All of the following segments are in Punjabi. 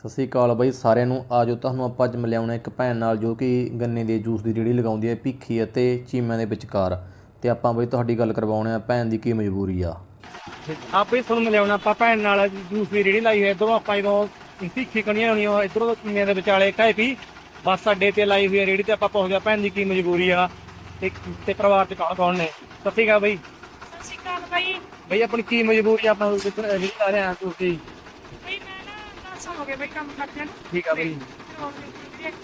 ਸਤਿ ਸ਼੍ਰੀ ਅਕਾਲ ਬਾਈ ਸਾਰਿਆਂ ਨੂੰ। ਆਜੋ ਤੁਹਾਨੂੰ ਆਪਾਂ ਅੱਜ ਮਿਲਿਆਉਣਾ ਇੱਕ ਭੈਣ ਨਾਲ ਜੋ ਕਿ ਗੰਨੇ ਦੇ ਜੂਸ ਦੀ ਰੇਹੜੀ ਲਗਾਉਂਦੀ ਹੈ ਭਿੱਖੀ ਅਤੇ ਚੀਮਿਆਂ ਦੇ ਵਿਚਕਾਰ। ਤੇ ਆਪਾਂ ਬਾਈ ਤੁਹਾਡੀ ਗੱਲ ਕਰਵਾਉਣੇ ਆ ਭੈਣ ਦੀ ਕੀ ਮਜਬੂਰੀ ਆ। ਆਪੇ ਤੁਹਾਨੂੰ ਮਿਲਿਆਉਣਾ ਆਪਾਂ ਭੈਣ ਨਾਲ ਜੂਸ ਦੀ ਰੇੜੀ ਲਾਈ ਹੋਈ ਇਧਰੋਂ ਆਪਾਂ ਜਦੋਂ ਭਿੱਖੀ ਕਣੀਆਂ ਹੋਣੀਆਂ ਇਧਰੋਂ ਕਿੰਨੇ ਦੇ ਵਿਚਾਲੇ ਘਾਏ ਪੀ ਬੱਸ ਅੱਡੇ ਤੇ ਲਾਈ ਹੋਈ ਹੈ ਰੇੜੀ ਤੇ ਆਪਾਂ ਪਹੁੰਚ ਗਿਆ ਭੈਣ ਦੀ ਕੀ ਮਜਬੂਰੀ ਆ ਤੇ ਤੇ ਪਰਿਵਾਰ ਚ ਕੌਣ ਕੌਣ ਨੇ? ਸਤਿ ਸ਼੍ਰੀ ਅਕਾਲ ਬਈ। ਸਤਿ ਸ਼੍ਰੀ ਅਕਾਲ ਬਾਈ। ਬਈ ਆਪਣੀ ਕੀ ਮਜਬੂਰੀ ਆ ਆਪਾਂ ਰੇੜੀ ਲਾ ਰਹੇ ਆ ਤੁਸੀਂ? ਬਈ ਮੈਂ ਨਾ 10 ਸਾਲ ਹੋ ਗਏ ਬਈ ਕੰਮ ਕਰਦੇ ਨੂੰ? ਠੀਕ ਆ ਬਈ।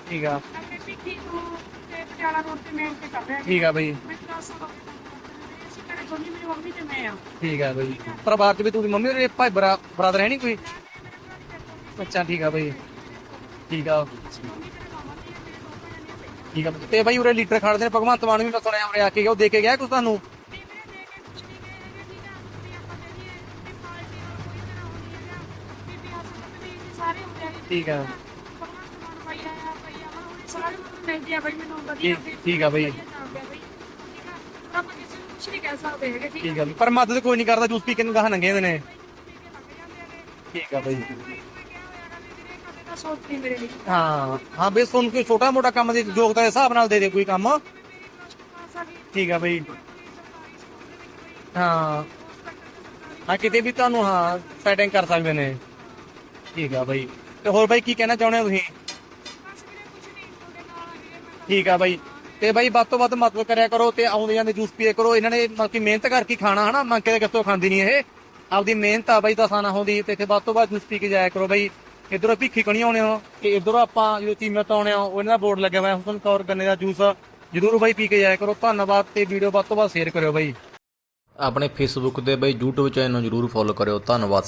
ਠੀਕ ਆ। ਆਪਣੇ ਪਿੱਠੀ ਤੋਂ ਤੇ ਪਟਿਆਲਾ ਰੋਡ ਤੇ ਮੇਨ ਤੇ ਕਰ ਰਿਹਾ ਠੀਕ ਆ ਬਈ। ਮੈਂ 10 ਸਾਲ ਹੋ ਗਏ ਕੰਮ ਕਰਦੇ ਨੂੰ ਅਸੀਂ ਘਰੇ ਦੋਨੀ ਮੇਰੀ ਮੰਮੀ ਤੇ ਮੈਂ ਆ। ਠੀਕ ਆ ਬਈ। ਪਰਿਵਾਰ ਚ ਵੀ ਤੁਸੀਂ ਮੰਮੀ ਦੇ ਭਾਈ ਬਰਾ ਬਰਾਦਰ ਹੈ ਨਹੀਂ ਕੋਈ? ਅੱਛਾ ਠੀਕ ਆ ਬਈ। ਠੀਕ ਆ। ਠੀਕ ਆ। ਤੇ ਬਈ ਉਰੇ ਲੀਟਰ ਖੜਦੇ ਨੇ ਭਗਵੰਤ ਮਾਨ ਵੀ ਮੈਂ ਸੁਣਿਆ ਉਰੇ ਆ ਕੇ ਉਹ ਦੇ ਕੇ ਗਿਆ ਕੁਝ ਤੁਹਾਨੂੰ? ਗਿਆ ਬਈ ਮੈਨੂੰ ਵਧੀਆ ਠੀਕ ਆ ਬਈ। ਠੀਕ ਆ ਬਈ। ਪਰ ਮਦਦ ਕੋਈ ਨਹੀਂ ਕਰਦਾ, ਜੂਸ ਪੀ ਕੇ ਨੂੰ ਗਾਹ ਨੰਗੇ ਹੁੰਦੇ ਨੇ। ਠੀਕ ਆ ਬਈ। ਤਾਂ ਮੇਰੇ ਲਈ ਹਾਂ ਹਾਂ ਬਈ ਤੁਹਾਨੂੰ ਕੋਈ ਛੋਟਾ ਮੋਟਾ ਕੰਮ ਦੀ ਯੋਗਤਾ ਦੇ ਹਿਸਾਬ ਨਾਲ ਦੇ ਦੇ ਕੋਈ ਕੰਮ। ਠੀਕ ਆ ਬਈ। ਹਾਂ। ਹਾਂ, ਕਿਤੇ ਵੀ ਤੁਹਾਨੂੰ, ਹਾਂ ਸੈਟਿੰਗ ਕਰ ਸਕਦੇ ਨੇ। ਠੀਕ ਆ ਬਈ। ਤੇ ਹੋਰ ਬਾਈ ਕੀ ਕਹਿਣਾ ਚਾਹੁੰਦੇ ਹੋ ਤੁਸੀਂ? ਠੀਕ ਆ ਬਾਈ। ਤੇ ਬਾਈ ਵੱਧ ਤੋਂ ਵੱਧ ਮਦਦ ਕਰਿਆ ਕਰੋ ਤੇ ਆਉਂਦੇ ਜਾਂਦੇ ਜੂਸ ਪੀਏ ਕਰੋ। ਇਹਨਾਂ ਨੇ ਮਤਲਬ ਕਿ ਮਿਹਨਤ ਕਰਕੇ ਖਾਣਾ ਹਨਾ ਮੰਗ ਕੇ ਕਿਤੋਂ ਖਾਂਦੀ ਨਹੀਂ ਇਹ। ਆਪਦੀ ਮਿਹਨਤ ਆ ਬਾਈ ਤਾਂ ਸਾਨਾ ਹੁੰਦੀ ਤੇ ਇੱਥੇ ਵੱਧ ਤੋਂ ਵੱਧ ਜੂਸ ਪੀ ਕੇ ਜਾਇਆ ਕਰੋ ਬਾਈ। ਇਧਰੋਂ ਭਿੱਖੀ ਕਣੀ ਆਉਣੇ ਹੋ ਤੇ ਇਧਰੋਂ ਆਪਾਂ ਜਦੋਂ ਚੀਮੇ ਤੋਂ ਆਉਣੇ ਹੋ ਉਹ ਇਹਨਾਂ ਦਾ ਬੋਰਡ ਲੱਗਿਆ ਹੋਇਆ ਹੁਸਨ ਕੌਰ ਗੰਨੇ ਦਾ ਜੂਸ ਜਰੂਰ ਬਾਈ ਪੀ ਕੇ ਜਾਇਆ ਕਰੋ। ਧੰਨਵਾਦ ਤੇ ਵੀਡੀਓ ਵੱਧ ਤੋਂ ਵੱਧ ਸ਼ੇਅਰ ਕਰਿਓ ਬਾਈ। ਆਪਣੇ ਫੇਸਬੁੱਕ ਤੇ ਬਾਈ YouTube ਚੈਨਲ ਨੂੰ ਜਰੂਰ ਫੋਲੋ ਕਰਿਓ। ਧੰਨਵਾਦ